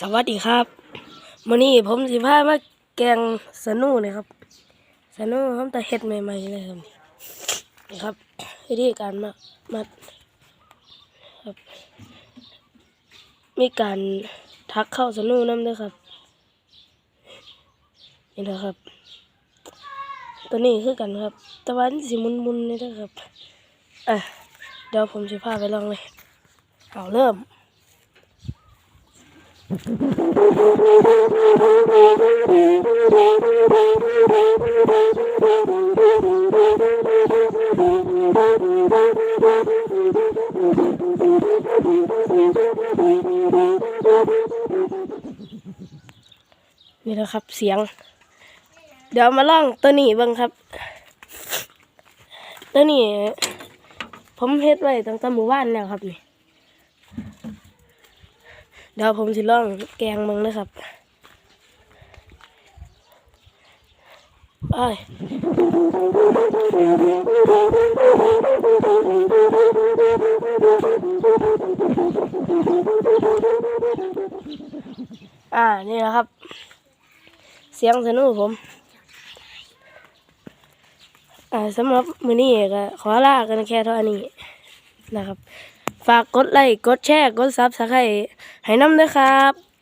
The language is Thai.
สวัสดีครับมื้อนี้ผมสิพามาแกงสนูเลยครับสนูผมตะเฮ็ดใหม่ๆเลยครับนี่ครับวิธีการมามัดครับมีการทักเข้าสนูน้ำด้วยครับนี่นะครับ ตัวนี้คือกันครับตะวันสิมุนๆนี่นะครับอะเดี๋ยวผมสิพาไปลองเลยเอาเริ่ม นี่นะครับเสียง เดี๋ยวมาล่องตัวนี้บ้างครับ ตัวนี้ ผมเฮ็ดไว้ตั้งแต่หมู่บ้านแล้วครับนี่ เดี๋ยวผมสิล่องแกงมึงนะครับไปอ่า นี่นะครับ เสียงสนุกผมอ่าสำหรับมือนี้ก็ขอลากันแค่เท่านี้นะครับ ฝากกดไลค์กดแชร์กดซับสไครต์ให้น้ำด้วยครับ